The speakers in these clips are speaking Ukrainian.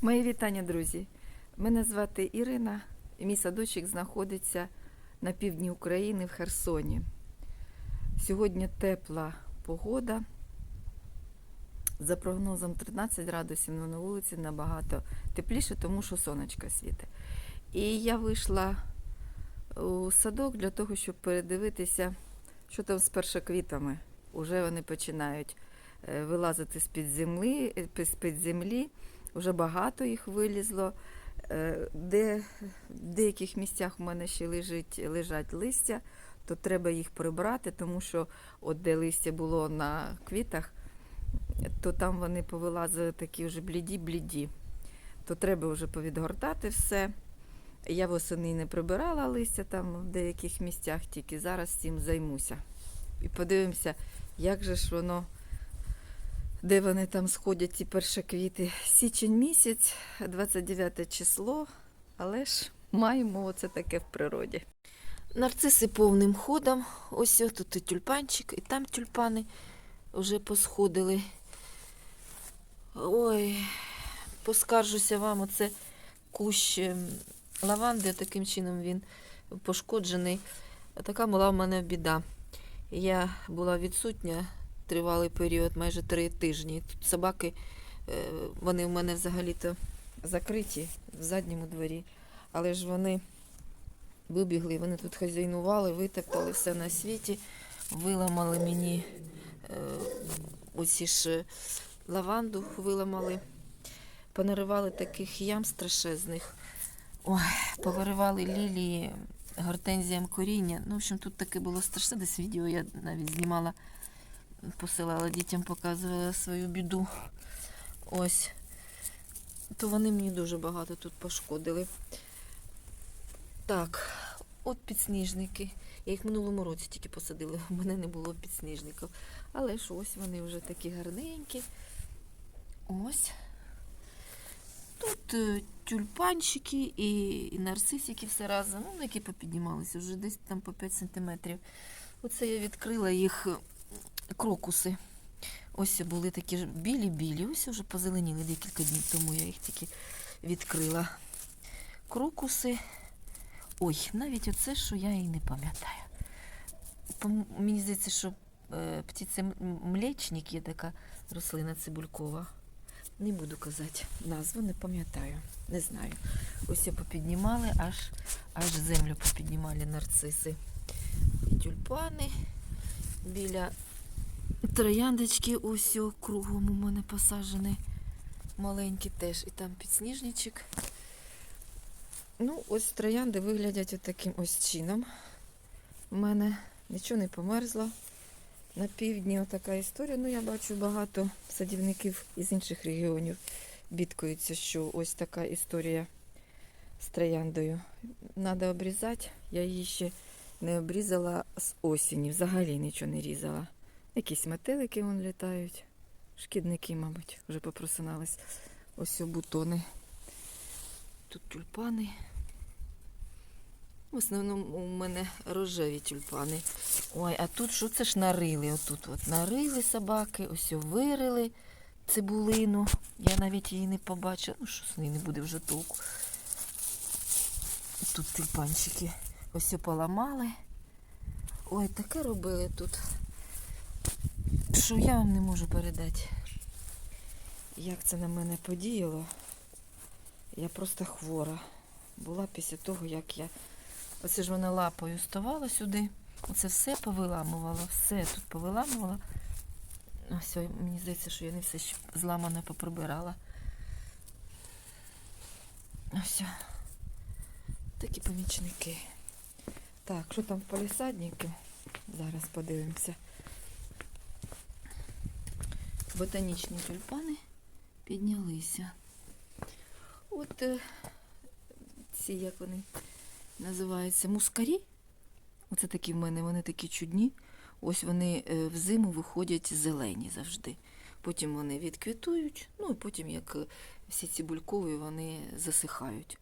Мої вітання, друзі. Мене звати Ірина. і Мій садочок знаходиться на півдні України в Херсоні. Сьогодні тепла погода. За прогнозом 13 градусів але на вулиці набагато тепліше, тому що сонечко світить. І я вийшла у садок для того, щоб передивитися, що там з першоквітами. Уже вони починають е, вилазити з-під землі, е, з-під землі. Вже багато їх вилізло. Е, Де в деяких місцях в мене ще лежить, лежать листя, то треба їх прибрати, тому що от де листя було на квітах, то там вони повилазили такі вже бліді-бліді. То треба вже повідгортати все. Я восени не прибирала листя там в деяких місцях, тільки зараз цим займуся. І подивимося, як же ж воно де вони там сходять, перші квіти. Січень місяць, 29 число, але ж маємо оце таке в природі. Нарциси повним ходом. Ось тут і тюльпанчик, і там тюльпани вже посходили. Ой, поскаржуся вам, оце кущ ем, лаванди, таким чином він пошкоджений. Така була в мене біда. Я була відсутня тривалий період, майже три тижні. Тут собаки, е, вони в мене взагалі-то закриті в задньому дворі, але ж вони вибігли, вони тут хазяйнували, витоптали все на світі, виламали мені е, оці ж лаванду, виламали, понаривали таких ям страшезних. Ой, повиривали лілії гортензіям коріння. Ну, в общем, тут таке було страшне, десь відео я навіть знімала посилала дітям, показувала свою біду. Ось. То вони мені дуже багато тут пошкодили. Так, от підсніжники. Я їх в минулому році тільки посадила, у мене не було підсніжників. Але ж ось вони вже такі гарненькі. Ось. Тут е, тюльпанчики і, і нарцисики все разом, ну, які попіднімалися, вже десь там по 5 сантиметрів. Оце я відкрила їх крокуси. Ось були такі ж білі-білі, ось вже позеленіли декілька днів тому я їх тільки відкрила. Крокуси. Ой, навіть оце, що я і не пам'ятаю. Мені здається, що е, птицемлечник є така рослина цибулькова. Не буду казати назву, не пам'ятаю, не знаю. Ось я попіднімали, аж, аж землю попіднімали нарциси. І тюльпани біля Трояндочки ось кругом у мене посаджені. Маленькі теж. І там підсніжничок. Ну, ось троянди виглядять отаким ось чином. У мене нічого не померзло. На півдні отака історія. Ну, я бачу багато садівників із інших регіонів бідкаються, що ось така історія з трояндою. Треба обрізати. Я її ще не обрізала з осені. Взагалі нічого не різала. Якісь метелики вон літають. Шкідники, мабуть, вже попросинались. Ось бутони. Тут тюльпани. В основному у мене рожеві тюльпани. Ой, а тут що це ж нарили? Отут от нарили собаки, ось вирили цибулину. Я навіть її не побачила. Ну, що з неї не буде вже толку. Тут тюльпанчики ось поламали. Ой, таке робили тут що я вам не можу передати, як це на мене подіяло. Я просто хвора була після того, як я оце ж вона лапою ставала сюди. Оце все повиламувала, все тут повиламувала. Ось, мені здається, що я не все ще зламане поприбирала. Ось. Такі помічники. Так, що там в палісаднику? Зараз подивимося ботанічні тюльпани піднялися. От е, ці, як вони називаються, мускарі. Оце такі в мене, вони такі чудні. Ось вони е, взиму виходять зелені завжди. Потім вони відквітують, ну і потім, як е, всі ці булькові, вони засихають.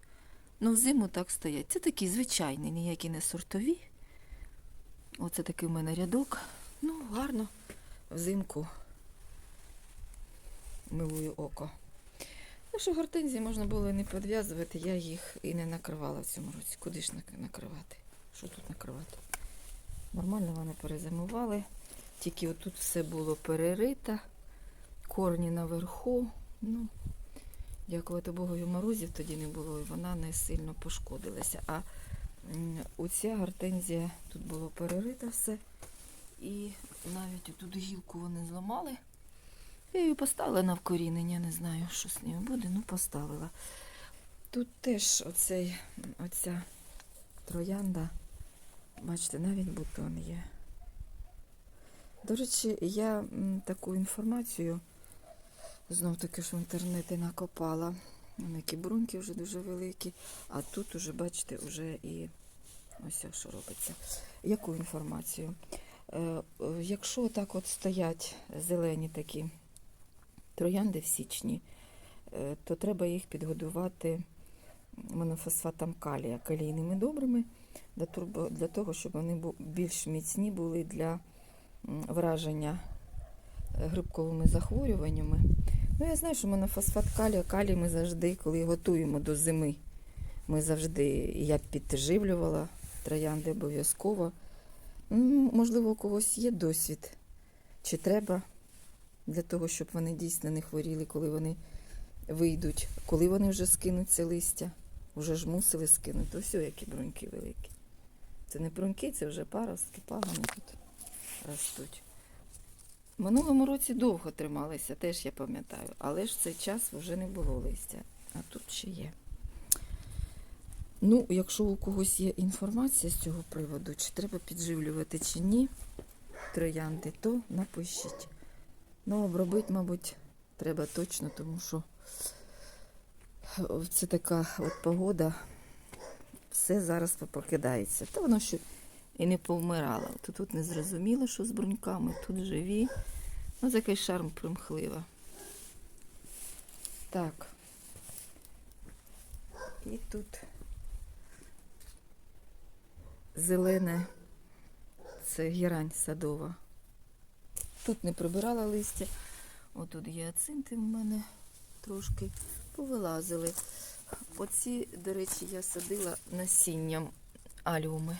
Ну, взиму так стоять. Це такі звичайні, ніякі не сортові. Оце такий в мене рядок. Ну, гарно взимку милує око. Так що гортензії можна було і не підв'язувати, я їх і не накривала в цьому році. Куди ж накривати? Що тут накривати? Нормально вони перезимували. Тільки отут все було перерито, корні наверху. Ну, дякувати Богу, і морозів тоді не було, і вона не сильно пошкодилася. А оця гортензія тут було перерито все. І навіть оту гілку вони зламали. Я її поставила на вкорінення, не знаю, що з нею буде, ну поставила. Тут теж оцей, оця троянда, бачите, навіть бутон є. До речі, я таку інформацію знов таки ж в інтернеті накопала. Вон Які бруньки вже дуже великі, а тут уже, бачите, вже і ось що робиться. Яку інформацію? Е, е, Якщо так от стоять зелені такі троянди в січні, е, то треба їх підгодувати монофосфатом калія, калійними добрими, для, того, щоб вони більш міцні були для враження е, грибковими захворюваннями. Ну, я знаю, що монофосфат калія, калій ми завжди, коли готуємо до зими, ми завжди, я підживлювала троянди обов'язково. Можливо, у когось є досвід, чи треба для того, щоб вони дійсно не хворіли, коли вони вийдуть, коли вони вже скинуть це листя. Вже ж мусили скинути. Ось які бруньки великі. Це не бруньки, це вже паростки, пагани тут ростуть. Минулому році довго трималися, теж я пам'ятаю, але ж цей час вже не було листя, а тут ще є. Ну, якщо у когось є інформація з цього приводу, чи треба підживлювати чи ні троянди, то напишіть. Ну, обробити, мабуть, треба точно, тому що це така от погода, все зараз покидається. Та воно ще і не повмирало. То тут не зрозуміло, що з бруньками, тут живі. Ну, такий шарм примхлива. Так. І тут зелене, це герань садова. Тут не прибирала листя. Отут гіацинти в мене трошки повилазили. Оці, до речі, я садила насінням аліуми.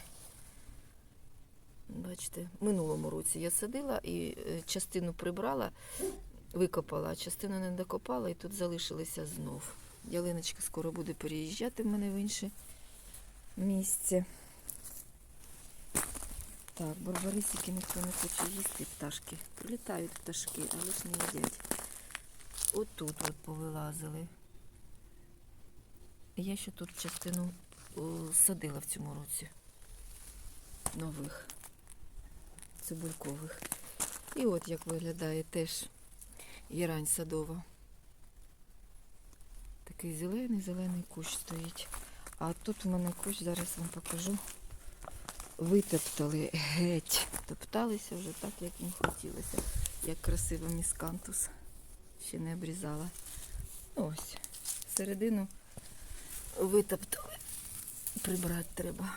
Бачите, минулому році я садила і е, частину прибрала, викопала, а частину не докопала і тут залишилися знов. Ялиночка скоро буде переїжджати в мене в інше місце. Так, барбарисики ніхто не хоче їсти, пташки. Прилітають пташки, але ж не їдять. Отут от повилазили. Я ще тут частину садила в цьому році. Нових цибулькових. І от як виглядає теж герань садова. Такий зелений, зелений кущ стоїть. А тут в мене кущ, зараз вам покажу. Витоптали геть. Топталися вже так, як їм хотілося. Як красиво міскантус. Ще не обрізала. Ось. Середину витоптали. Прибрати треба.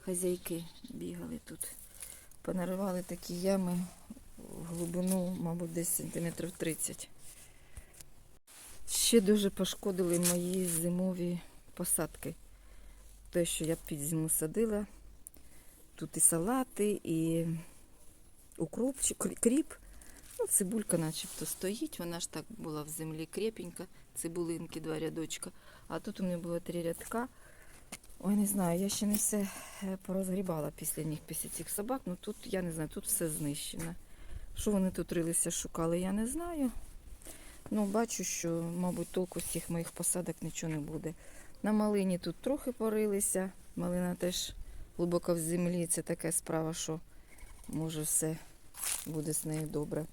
Хазяйки бігали тут. Понаривали такі ями в глибину, мабуть, десь сантиметрів 30. Ще дуже пошкодили мої зимові посадки. Те, що я під зиму садила. Тут і салати, і укропчик, кріп. Ну, цибулька начебто стоїть, вона ж так була в землі крепенька, цибулинки, два рядочка. А тут у мене було три рядка. Ой, не знаю, я ще не все е, порозгрібала після них, після цих собак. Ну тут, я не знаю, тут все знищено. Що вони тут рилися, шукали, я не знаю. Ну, бачу, що, мабуть, толку з цих моїх посадок нічого не буде. На малині тут трохи порилися. Малина теж глибоко в землі. Це така справа, що може все буде з нею добре.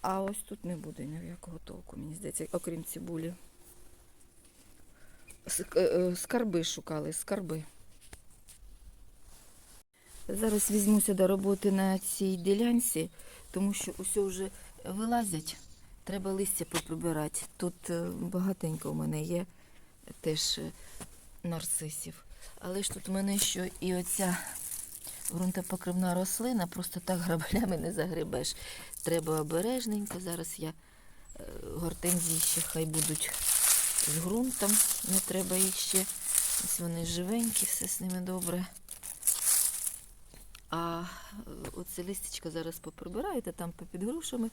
А ось тут не буде ніякого толку, мені здається, окрім цибулі. Е, Скарби шукали, скарби. Зараз візьмуся до роботи на цій ділянці, тому що усе вже вилазять. Треба листя поприбирати. Тут е, багатенько у мене є теж е, нарцисів. Але ж тут у мене ще і оця ґрунтопокривна рослина, просто так граблями не загребеш. Треба обережненько. Зараз я Е, Гортензії ще хай будуть з ґрунтом, не треба їх ще. Ось вони живенькі, все з ними добре. А е, оце листячко зараз поприбираєте там попід грушами.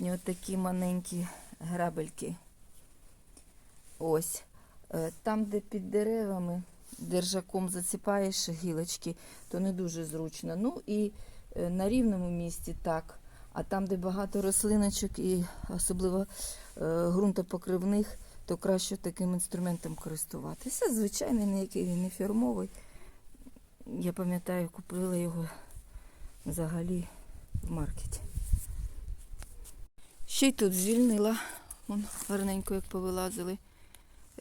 Мені зручні такі маленькі грабельки. Ось. Е, Там, де під деревами держаком заціпаєш гілочки, то не дуже зручно. Ну і е, на рівному місці так. А там, де багато рослиночок і особливо е, ґрунтопокривних, то краще таким інструментом користуватися. Звичайний, ніякий не фірмовий. Я пам'ятаю, купила його взагалі в маркеті. Ще й тут звільнила. Вон гарненько як повилазили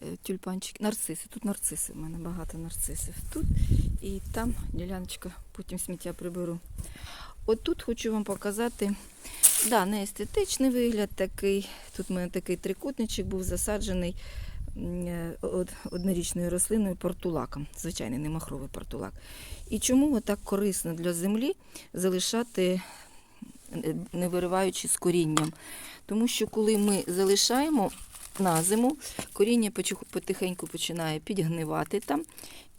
е, тюльпанчики. Нарциси. Тут нарциси. в мене багато нарцисів. Тут і там діляночка, потім сміття приберу. От тут хочу вам показати. Да, не естетичний вигляд такий. Тут в мене такий трикутничок був засаджений е, од- однорічною рослиною портулаком. Звичайний не махровий портулак. І чому так корисно для землі залишати, не вириваючи з корінням? Тому що коли ми залишаємо на зиму, коріння потихеньку починає підгнивати там,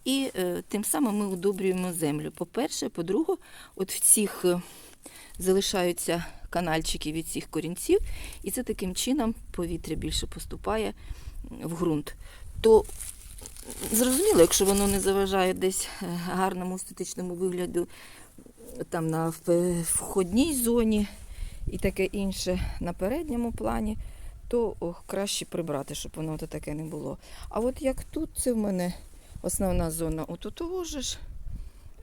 і е, тим самим ми удобрюємо землю. По-перше, по-друге, от в цих е, залишаються канальчики від цих корінців, і це таким чином повітря більше поступає в ґрунт. То зрозуміло, якщо воно не заважає десь е, гарному естетичному вигляду там на входній зоні і таке інше на передньому плані, то краще прибрати, щоб воно то таке не було. А от як тут, це в мене основна зона, от того ж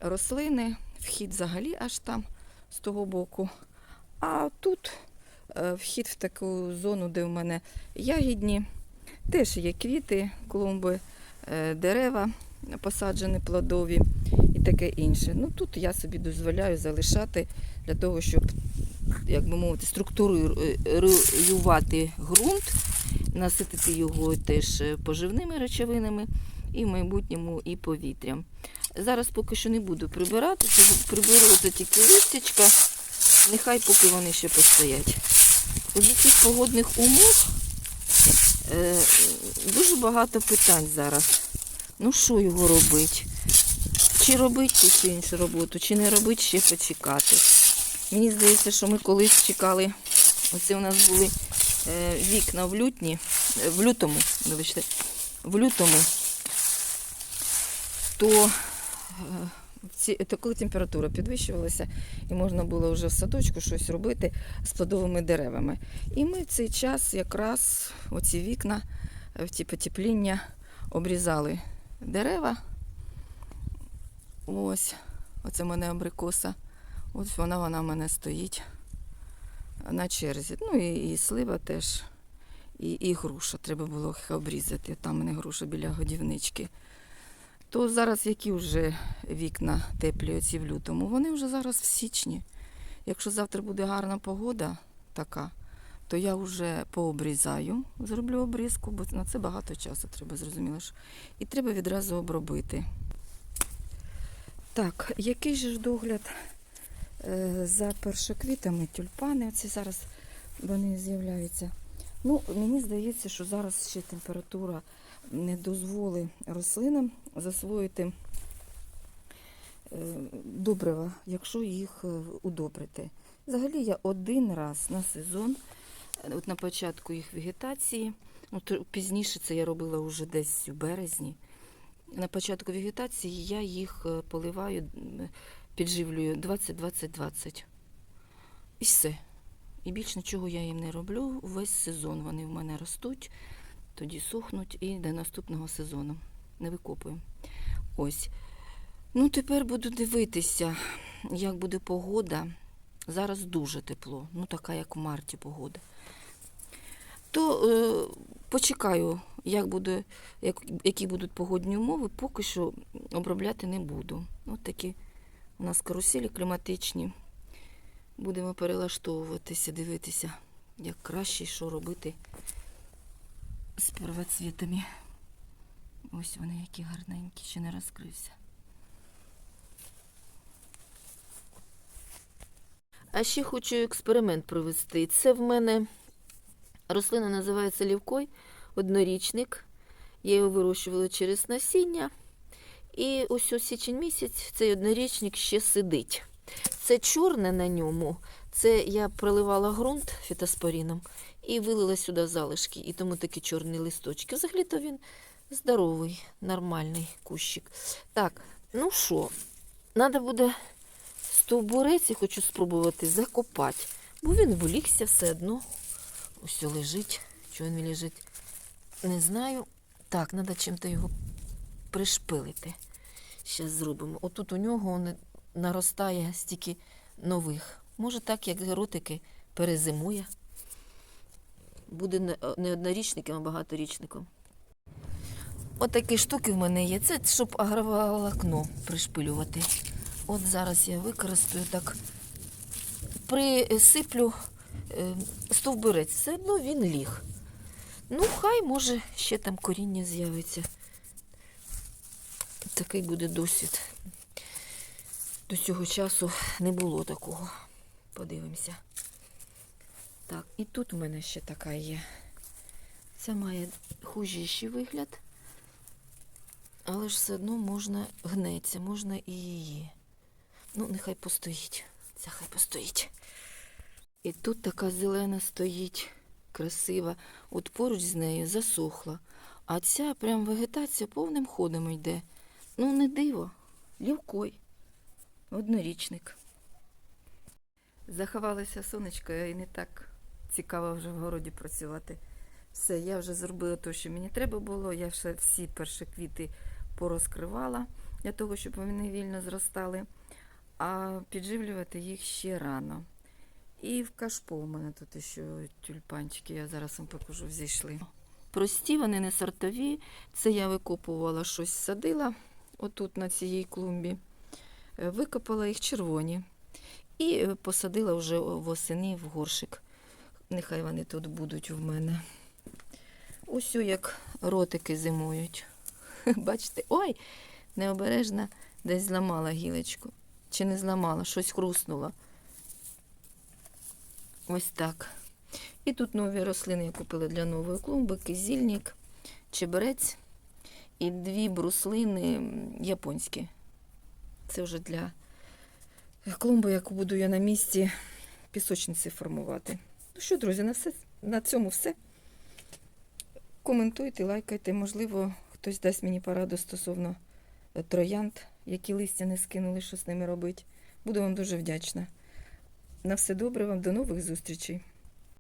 рослини, вхід взагалі аж там, з того боку. А тут е, вхід в таку зону, де в мене ягідні, теж є квіти, клумби, е, дерева посаджені плодові і таке інше. Ну тут я собі дозволяю залишати для того, щоб, як би мовити, структурувати ґрунт, наситити його теж е, поживними речовинами і в майбутньому і повітрям. Зараз поки що не буду прибирати, приберу це тільки листячка, нехай поки вони ще постоять. З цих погодних умов е, дуже багато питань зараз. Ну що його робити? Чи робити ту іншу роботу, чи не робити, ще почекати. Мені здається, що ми колись чекали. Оце у нас були е, вікна в лютні, е, в лютому, вибачте, в лютому, то, е, то коли температура підвищувалася, і можна було вже в садочку щось робити з плодовими деревами. І ми цей час якраз оці вікна, ті потепління обрізали дерева. Ось, оце в мене абрикоса. Ось вона, вона в мене стоїть на черзі. Ну і, і слива теж, і, і груша. Треба було їх обрізати. Там в мене груша біля годівнички. То зараз які вже вікна теплі оці в лютому? Вони вже зараз в січні. Якщо завтра буде гарна погода така, то я вже пообрізаю, зроблю обрізку, бо на це багато часу треба, зрозуміло. І треба відразу обробити. Так, який же ж догляд е, за першоквітами, тюльпани, оці зараз вони з'являються. Ну, мені здається, що зараз ще температура не дозволить рослинам засвоїти е, добрива, якщо їх е, удобрити. Взагалі я один раз на сезон, от на початку їх вегетації, ну, то пізніше це я робила вже десь у березні. На початку вегетації я їх е, поливаю підживлюю 20-20-20. І все. І більш нічого я їм не роблю. Весь сезон вони в мене ростуть, тоді сохнуть і до наступного сезону. Не викопую. Ось. Ну, тепер буду дивитися, як буде погода. Зараз дуже тепло, ну така, як в марті погода. То е, почекаю, як буде, як, які будуть погодні умови, поки що обробляти не буду. От такі у нас каруселі кліматичні. Будемо перелаштовуватися, дивитися, як краще, що робити з первоцвітами. Ось вони які гарненькі, ще не розкрився. А ще хочу експеримент провести. Це в мене рослина називається лівкой, однорічник. Я його вирощувала через насіння. І ось ось січень місяць цей однорічник ще сидить. Це чорне на ньому. Це я проливала ґрунт фітоспоріном і вилила сюди залишки. І тому такі чорні листочки. Взагалі-то він здоровий, нормальний кущик. Так, ну що, треба буде стовбурець, я хочу спробувати закопати. Бо він волікся все одно. Ось лежить. Чого він лежить? Не знаю. Так, треба чим-то його пришпилити. Зараз зробимо. Отут у нього наростає стільки нових. Може так, як геротики, перезимує. Буде не- однорічником, а багаторічником. Отакі штуки в мене є. Це щоб агроволокно пришпилювати. От зараз я використаю так, присиплю е, стовбурець. Все одно він ліг. Ну, хай може ще там коріння з'явиться. Такий буде досвід. До цього часу не було такого. Подивимося. Так, і тут у мене ще така є. Це має хужіший вигляд, але ж все одно можна гнеться, можна і її. Ну, нехай постоїть. Ця хай постоїть. І тут така зелена стоїть, красива. От поруч з нею засохла. А ця прям вегетація повним ходом йде. Ну, не диво, лівкой, однорічник. Заховалося сонечко і не так цікаво вже в городі працювати. Все, я вже зробила те, що мені треба було. Я вже всі перші квіти порозкривала для того, щоб вони вільно зростали, а підживлювати їх ще рано. І в кашпо у мене тут ще тюльпанчики, я зараз вам покажу, взійшли. Прості, вони не сортові. Це я викопувала щось, садила отут на цій клумбі. Е, Викопала їх червоні. І е, посадила вже восени в горшик. Нехай вони тут будуть в мене. Ось як ротики зимують. Бачите, ой, необережно десь зламала гілочку. Чи не зламала, щось хрустнуло. Ось так. І тут нові рослини я купила для нової клумби, кизільник, чеберець і дві бруслини японські. Це вже для клумби, яку буду я на місці пісочниці формувати. Ну що, друзі, на, все, на цьому все. Коментуйте, лайкайте. Можливо, хтось дасть мені пораду стосовно троянд, які листя не скинули, що з ними робити. Буду вам дуже вдячна. На все добре вам, до нових зустрічей.